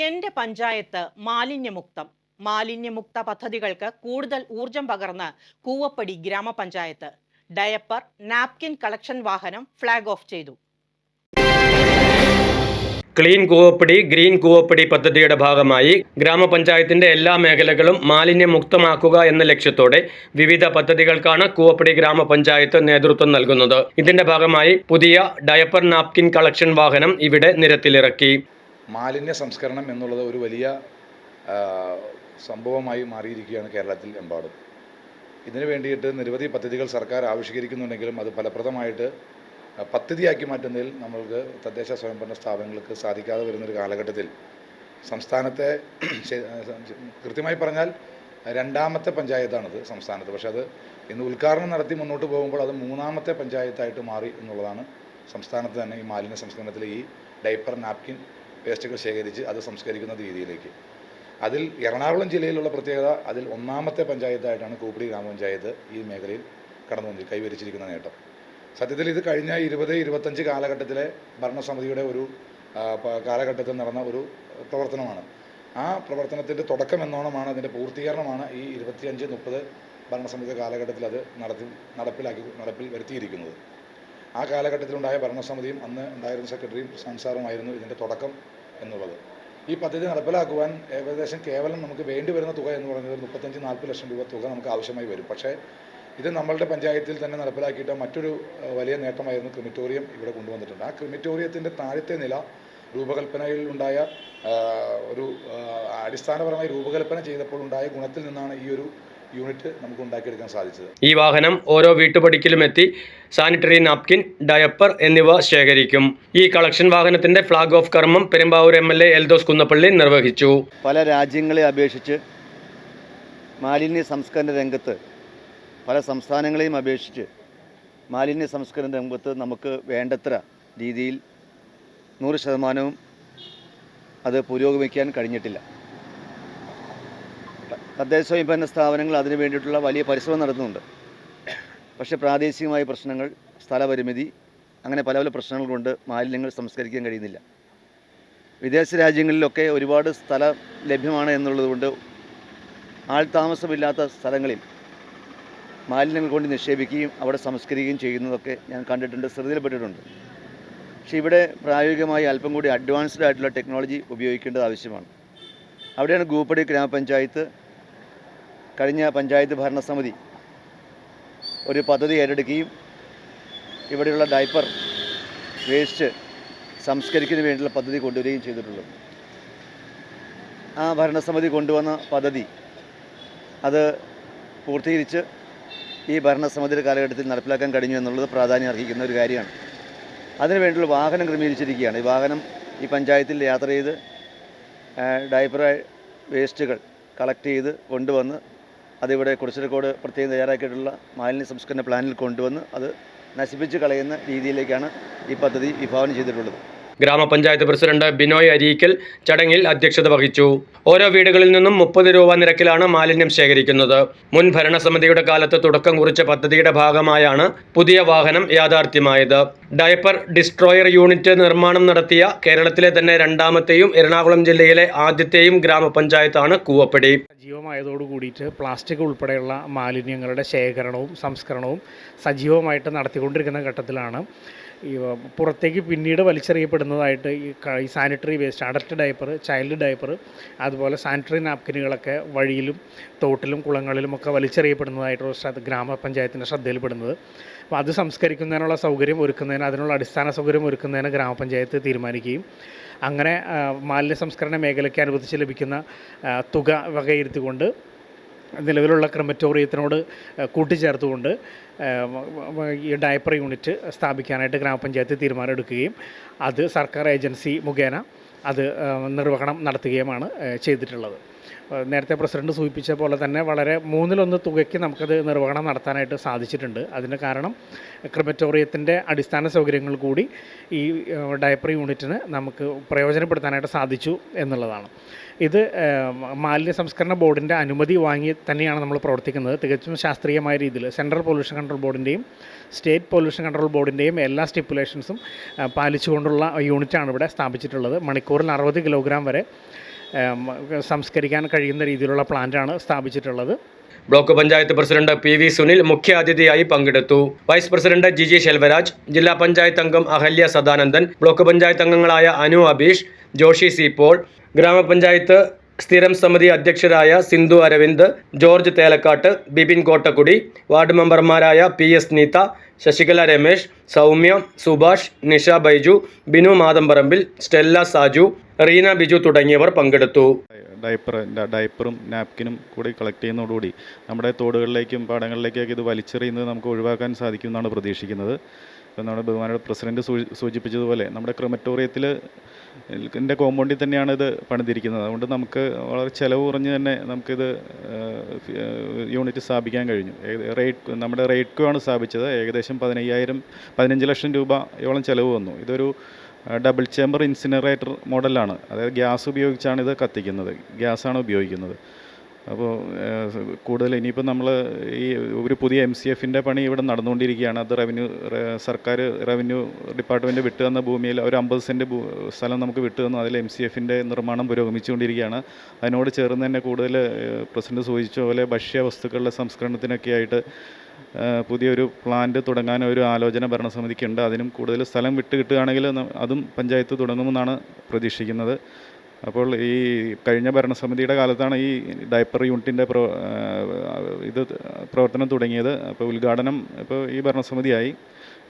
എന്റെ പഞ്ചായത്ത് മാലിന്യമുക്തം. മാലിന്യമുക്ത പദ്ധതികൾക്ക് കൂടുതൽ ഊർജം പകർന്ന് കൂവപ്പടി ഗ്രാമപഞ്ചായത്ത്. ഡയപ്പർ നാപ്കിൻ കളക്ഷൻ വാഹനം ഫ്ലാഗ് ഓഫ് ചെയ്തു. ക്ലീൻ കൂവപ്പടി ഗ്രീൻ കൂവപ്പടി പദ്ധതിയുടെ ഭാഗമായി ഗ്രാമപഞ്ചായത്തിന്റെ എല്ലാ മേഖലകളും മാലിന്യമുക്തമാക്കുക എന്ന ലക്ഷ്യത്തോടെ വിവിധ പദ്ധതികൾക്കാണ് കൂവപ്പടി ഗ്രാമപഞ്ചായത്ത് നേതൃത്വം നൽകുന്നത്. ഇതിന്റെ ഭാഗമായി പുതിയ ഡയപ്പർ നാപ്കിൻ കളക്ഷൻ വാഹനം ഇവിടെ നിരത്തിലിറക്കി. മാലിന്യ സംസ്കരണം എന്നുള്ളത് ഒരു വലിയ സംഭവമായി മാറിയിരിക്കുകയാണ് കേരളത്തിൽ എമ്പാടും. ഇതിനു വേണ്ടിയിട്ട് നിരവധി പദ്ധതികൾ സർക്കാർ ആവിഷ്കരിക്കുന്നുണ്ടെങ്കിലും അത് ഫലപ്രദമായിട്ട് പദ്ധതിയാക്കി മാറ്റുന്നതിൽ നമ്മൾക്ക് തദ്ദേശ സ്വയംഭരണ സ്ഥാപനങ്ങൾക്ക് സാധിക്കാതെ വരുന്നൊരു കാലഘട്ടത്തിൽ സംസ്ഥാനത്തെ കൃത്യമായി പറഞ്ഞാൽ രണ്ടാമത്തെ പഞ്ചായത്താണിത് സംസ്ഥാനത്ത്. പക്ഷെ അത് ഇന്ന് ഉദ്ഘാടനം നടത്തി മുന്നോട്ട് പോകുമ്പോൾ അത് മൂന്നാമത്തെ പഞ്ചായത്തായിട്ട് മാറി എന്നുള്ളതാണ് സംസ്ഥാനത്ത് തന്നെ ഈ മാലിന്യ സംസ്കരണത്തിലെ ഈ ഡൈപ്പർ നാപ്കിൻ വേസ്റ്റുകൾ ശേഖരിച്ച് അത് സംസ്കരിക്കുന്ന രീതിയിലേക്ക്. അതിൽ എറണാകുളം ജില്ലയിലുള്ള പ്രത്യേകത അതിൽ ഒന്നാമത്തെ പഞ്ചായത്തായിട്ടാണ് കൂപ്പിടി ഗ്രാമപഞ്ചായത്ത് ഈ മേഖലയിൽ കടന്നു വന്നി കൈവരിച്ചിരിക്കുന്ന നേട്ടം. സത്യത്തിൽ ഇത് കഴിഞ്ഞ ഇരുപത് ഇരുപത്തഞ്ച് കാലഘട്ടത്തിലെ ഭരണസമിതിയുടെ ഒരു കാലഘട്ടത്തിൽ നടന്ന ഒരു പ്രവർത്തനമാണ്. ആ പ്രവർത്തനത്തിന്റെ തുടക്കം എന്നോണമാണ് അതിന്റെ പൂർത്തീകരണമാണ് ഈ ഇരുപത്തിയഞ്ച് മുപ്പത് ഭരണസമിതി കാലഘട്ടത്തിൽ അത് നടത്തി നടപ്പിലാക്കി നടപ്പിൽ വരുത്തിയിരിക്കുന്നത്. ആ കാലഘട്ടത്തിലുണ്ടായ ഭരണസമിതിയും അന്ന് ഉണ്ടായിരുന്ന സെക്രട്ടറിയും സംസാരമായിരുന്നു ഇതിന്റെ തുടക്കം എന്നുള്ളത്. ഈ പദ്ധതി നടപ്പിലാക്കുവാൻ ഏകദേശം കേവലം നമുക്ക് വേണ്ടി വരുന്ന തുക എന്ന് പറയുന്നത് മുപ്പത്തഞ്ച് നാൽപ്പത് ലക്ഷം രൂപ തുക നമുക്ക് ആവശ്യമായി വരും. പക്ഷേ ഇത് നമ്മളുടെ പഞ്ചായത്തിൽ തന്നെ നടപ്പിലാക്കിയിട്ട് മറ്റൊരു വലിയ നേട്ടമായിരുന്നു ക്രിമിറ്റോറിയം ഇവിടെ കൊണ്ടുവന്നിട്ടുണ്ട്. ആ ക്രിമിറ്റോറിയത്തിന്റെ താഴത്തെ നില രൂപകൽപ്പനയിൽ ഉണ്ടായ ഒരു അടിസ്ഥാനപരമായി രൂപകൽപ്പന ചെയ്തപ്പോൾ ഉണ്ടായ ഗുണത്തിൽ നിന്നാണ് ഈ ഒരു യൂണിറ്റ് നമുക്ക് ഉണ്ടാക്കിയെടുക്കാൻ സാധിച്ചത്. ഈ വാഹനം ഓരോ വീട്ടുപടിക്കലും എത്തി സാനിറ്ററി നാപ്കിൻ ഡയപ്പർ എന്നിവ ശേഖരിക്കും. ഈ കളക്ഷൻ വാഹനത്തിന്റെ ഫ്ളാഗ് ഓഫ് കർമ്മം Perumbavoor M L A Eldhose Kunnappilly നിർവഹിച്ചു. പല രാജ്യങ്ങളെ അപേക്ഷിച്ച് മാലിന്യ സംസ്കരണ രംഗത്ത് പല സംസ്ഥാനങ്ങളെയും അപേക്ഷിച്ച് മാലിന്യ സംസ്കരണ രംഗത്ത് നമുക്ക് വേണ്ടത്ര രീതിയിൽ നൂറ് ശതമാനവും അത് പുരോഗമിക്കാൻ കഴിഞ്ഞിട്ടില്ല. തദ്ദേശ സ്വയംഭരണ സ്ഥാപനങ്ങൾ അതിനു വേണ്ടിയിട്ടുള്ള വലിയ പരിശ്രമം നടത്തുന്നുണ്ട്. പക്ഷേ പ്രാദേശികമായ പ്രശ്നങ്ങൾ സ്ഥലപരിമിതി അങ്ങനെ പല പല പ്രശ്നങ്ങൾ കൊണ്ട് മാലിന്യങ്ങൾ സംസ്കരിക്കാൻ കഴിയുന്നില്ല. വിദേശ രാജ്യങ്ങളിലൊക്കെ ഒരുപാട് സ്ഥലം ലഭ്യമാണ് എന്നുള്ളതുകൊണ്ട് ആൾ താമസമില്ലാത്ത സ്ഥലങ്ങളിൽ മാലിന്യങ്ങൾ കൊണ്ട് നിക്ഷേപിക്കുകയും അവിടെ സംസ്കരിക്കുകയും ചെയ്യുന്നതൊക്കെ ഞാൻ കണ്ടിട്ടുണ്ട് ശ്രദ്ധയിൽപ്പെട്ടിട്ടുണ്ട്. പക്ഷേ ഇവിടെ പ്രായോഗികമായി അല്പം കൂടി അഡ്വാൻസ്ഡ് ആയിട്ടുള്ള ടെക്നോളജി ഉപയോഗിക്കേണ്ടത് ആവശ്യമാണ്. അവിടെയാണ് ഗൂപ്പടി ഗ്രാമപഞ്ചായത്ത് കഴിഞ്ഞ പഞ്ചായത്ത് ഭരണസമിതി ഒരു പദ്ധതി ഏറ്റെടുക്കുകയും ഇവിടെയുള്ള ഡൈപ്പർ വേസ്റ്റ് സംസ്കരിക്കുന്നതിന് വേണ്ടിയുള്ള പദ്ധതി കൊണ്ടുവരികയും ചെയ്തിട്ടുള്ളത്. ആ ഭരണസമിതി കൊണ്ടുവന്ന പദ്ധതി അത് പൂർത്തീകരിച്ച് ഈ ഭരണസമിതിയുടെ കാലഘട്ടത്തിൽ നടപ്പിലാക്കാൻ കഴിഞ്ഞു എന്നുള്ളത് പ്രാധാന്യം അർഹിക്കുന്ന ഒരു കാര്യമാണ്. അതിനുവേണ്ടിയുള്ള വാഹനം ക്രമീകരിച്ചിരിക്കുകയാണ്. ഈ വാഹനം ഈ പഞ്ചായത്തിൽ യാത്ര ചെയ്ത് ഡൈപ്പർ വേസ്റ്റുകൾ കളക്ട് ചെയ്ത് കൊണ്ടുവന്ന് അതിവിടെ കുടിശ്ശിരക്കോട് പ്രത്യേകം തയ്യാറാക്കിയിട്ടുള്ള മാലിന്യ സംസ്കരണ പ്ലാനിൽ കൊണ്ടുവന്ന് അത് നശിപ്പിച്ച് കളയുന്ന രീതിയിലേക്കാണ് ഈ പദ്ധതി വിഭാവനം ചെയ്തിട്ടുള്ളത്. ഗ്രാമപഞ്ചായത്ത് പ്രസിഡന്റ് ബിനോയ് അരീക്കൽ ചടങ്ങിൽ അധ്യക്ഷത വഹിച്ചു. ഓരോ വീടുകളിൽ നിന്നും മുപ്പത് രൂപ നിരക്കിലാണ് മാലിന്യം ശേഖരിക്കുന്നത്. മുൻ ഭരണസമിതിയുടെ കാലത്ത് തുടക്കം കുറിച്ച പദ്ധതിയുടെ ഭാഗമായാണ് പുതിയ വാഹനം യാഥാർത്ഥ്യമായത്. ഡയപ്പർ ഡിസ്ട്രോയർ യൂണിറ്റ് നിർമ്മാണം നടത്തിയ കേരളത്തിലെ തന്നെ രണ്ടാമത്തെയും എറണാകുളം ജില്ലയിലെ ആദ്യത്തെയും ഗ്രാമപഞ്ചായത്താണ് കൂവപ്പടി. സജീവമായതോടു കൂടിയിട്ട് പ്ലാസ്റ്റിക് ഉൾപ്പെടെയുള്ള മാലിന്യങ്ങളുടെ ശേഖരണവും സംസ്കരണവും സജീവമായിട്ട് നടത്തിക്കൊണ്ടിരിക്കുന്ന ഘട്ടത്തിലാണ്. ഈ പുറത്തേക്ക് പിന്നീട് വലിച്ചെറിയപ്പെടുന്നതായിട്ട് ഈ sanitary waste adult diaper child diaper അതുപോലെ സാനിറ്ററി നാപ്കിനുകളൊക്കെ വഴിയിലും തോട്ടിലും കുളങ്ങളിലും ഒക്കെ വലിച്ചെറിയപ്പെടുന്നതായിട്ടുള്ള ശ്രദ്ധ ഗ്രാമപഞ്ചായത്തിന്റെ ശ്രദ്ധയിൽപ്പെടുന്നത്. അപ്പോൾ അത് സംസ്കരിക്കുന്നതിനുള്ള സൗകര്യം ഒരുക്കുന്നതിന് അതിനുള്ള അടിസ്ഥാന സൗകര്യം ഒരുക്കുന്നതിന് ഗ്രാമപഞ്ചായത്ത് തീരുമാനിക്കുകയും അങ്ങനെ മാലിന്യ സംസ്കരണ മേഖലയ്ക്ക് അനുവദിച്ച് ലഭിക്കുന്ന തുക വകയിരുത്തിക്കൊണ്ട് നിലവിലുള്ള ക്രമറ്റോറിയത്തിനോട് കൂട്ടിച്ചേർത്തുകൊണ്ട് ഈ ഡയപ്പർ യൂണിറ്റ് സ്ഥാപിക്കാനായിട്ട് ഗ്രാമപഞ്ചായത്ത് തീരുമാനമെടുക്കുകയും അത് സർക്കാർ ഏജൻസി മുഖേന അത് നിർവഹണം നടത്തുകയുമാണ് ചെയ്തിട്ടുള്ളത്. നേരത്തെ പ്രസിഡന്റ് സൂചിപ്പിച്ച പോലെ തന്നെ വളരെ മൂന്നിലൊന്ന് തുകയ്ക്ക് നമുക്കത് നിർവഹണം നടത്താനായിട്ട് സാധിച്ചിട്ടുണ്ട്. അതിന് കാരണം ക്രിമറ്റോറിയത്തിന്റെ അടിസ്ഥാന സൗകര്യങ്ങൾ കൂടി ഈ ഡയപ്പർ യൂണിറ്റിന് നമുക്ക് പ്രയോജനപ്പെടുത്താനായിട്ട് സാധിച്ചു എന്നുള്ളതാണ്. ഇത് മാലിന്യ സംസ്കരണ ബോർഡിന്റെ അനുമതി വാങ്ങി തന്നെയാണ് നമ്മൾ പ്രവർത്തിക്കുന്നത്. തികച്ചും ശാസ്ത്രീയമായ രീതിയിൽ സെൻട്രൽ പൊല്യൂഷൻ കൺട്രോൾ ബോർഡിന്റെയും സ്റ്റേറ്റ് പൊല്യൂഷൻ കൺട്രോൾ ബോർഡിന്റെയും എല്ലാ സ്റ്റിപ്പുലേഷൻസും പാലിച്ചുകൊണ്ടുള്ള യൂണിറ്റാണ് ഇവിടെ സ്ഥാപിച്ചിട്ടുള്ളത്. മണിക്കൂറിൽ അറുപത് കിലോഗ്രാം വരെ സംസ്കരിക്കാൻ കഴിയുന്ന രീതിയിലുള്ള പ്ലാന്റാണ് സ്ഥാപിച്ചിട്ടുള്ളത്. Block panchayat president P V Sunil മുഖ്യാതിഥിയായി പങ്കെടുത്തു. വൈസ് പ്രസിഡന്റ് ജിജി ശെൽവരാജ് ജില്ലാ പഞ്ചായത്ത് അംഗം അഹല്യ സദാനന്ദൻ ബ്ലോക്ക് പഞ്ചായത്ത് അംഗങ്ങളായ അനു അബീഷ് ജോഷി സി പോൾ ഗ്രാമപഞ്ചായത്ത് സ്ഥിരം സമിതി അധ്യക്ഷരായ സിന്ധു അരവിന്ദ് ജോർജ് തേലക്കാട്ട് ബിപിൻ കോട്ടക്കുടി വാർഡ് മെമ്പർമാരായ P S Neetha Sasikala Ramesh Soumya Subhash Nisha Baiju Binu Mathamparambil Stella Saju Reena Biju തുടങ്ങിയവർ പങ്കെടുത്തു. ഡയപ്പർ ഡയപ്പറും നാപ്കിനും കൂടി കളക്ട് ചെയ്യുന്നതോടുകൂടി നമ്മുടെ തോടുകളിലേക്കും പാടങ്ങളിലേക്കൊക്കെ ഇത് വലിച്ചെറിയുന്നത് നമുക്ക് ഒഴിവാക്കാൻ സാധിക്കുമെന്നാണ് പ്രതീക്ഷിക്കുന്നത്. ഇപ്പം നമ്മുടെ ബഹുമാനയുടെ പ്രസിഡന്റ് സൂചി- സൂചിപ്പിച്ചതുപോലെ നമ്മുടെ ക്രിമറ്റോറിയത്തിൽ എന്റെ കോമ്പൗണ്ടിൽ തന്നെയാണ് ഇത് പണിതിരിക്കുന്നത്. അതുകൊണ്ട് നമുക്ക് വളരെ ചിലവ് കുറഞ്ഞ് തന്നെ നമുക്കിത് യൂണിറ്റ് സ്ഥാപിക്കാൻ കഴിഞ്ഞു. റേറ്റ് നമ്മുടെ റേറ്റ്കോ ആണ് സ്ഥാപിച്ചത്. ഏകദേശം പതിനയ്യായിരം പതിനഞ്ച് ലക്ഷം രൂപയോളം ചിലവ് വന്നു. ഇതൊരു ഡബിൾ ചേമ്പർ ഇൻസിനറേറ്റർ മോഡലാണ് അതായത് ഗ്യാസ് ഉപയോഗിച്ചാണ് ഇത് കത്തിക്കുന്നത്. ഗ്യാസാണ് ഉപയോഗിക്കുന്നത്. അപ്പോൾ കൂടുതൽ ഇനിയിപ്പോൾ നമ്മൾ ഈ ഒരു പുതിയ എം സി എഫിന്റെ പണി ഇവിടെ നടന്നുകൊണ്ടിരിക്കുകയാണ്. അത് റവന്യൂ സർക്കാർ റവന്യൂ ഡിപ്പാർട്ട്മെന്റ് വിട്ടു തന്ന ഭൂമിയിൽ ഒരു അമ്പത് സെന്റ് സ്ഥലം നമുക്ക് വിട്ടു തന്നു. അതിൽ എം സി എഫിന്റെ നിർമ്മാണം പുരോഗമിച്ചുകൊണ്ടിരിക്കുകയാണ്. അതിനോട് ചേർന്ന് തന്നെ കൂടുതൽ പ്രസിഡന്റ് സൂചിച്ച പോലെ ഭക്ഷ്യ വസ്തുക്കളുടെ സംസ്കരണത്തിനൊക്കെ ആയിട്ട് പുതിയൊരു പ്ലാന്റ് തുടങ്ങാൻ ഒരു ആലോചന ഭരണസമിതിക്കുണ്ട്. അതിനും കൂടുതൽ സ്ഥലം വിട്ട് കിട്ടുകയാണെങ്കിൽ അതും പഞ്ചായത്ത് തുടങ്ങുമെന്നാണ് പ്രതീക്ഷിക്കുന്നത്. അപ്പോൾ ഈ കഴിഞ്ഞ ഭരണസമിതിയുടെ കാലത്താണ് ഈ ഡയപ്പർ യൂണിറ്റിന്റെ ഇത് പ്രവർത്തനം തുടങ്ങിയത്. അപ്പോൾ ഉദ്ഘാടനം ഇപ്പോൾ ഈ ഭരണസമിതിയായി.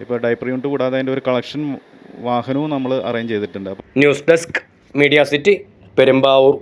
ഇപ്പോൾ ഡയപ്പർ യൂണിറ്റ് കൂടാതെ അതിന്റെ ഒരു കളക്ഷൻ വാഹനവും നമ്മൾ അറേഞ്ച് ചെയ്തിട്ടുണ്ട്. News desk media city Perumbavoor.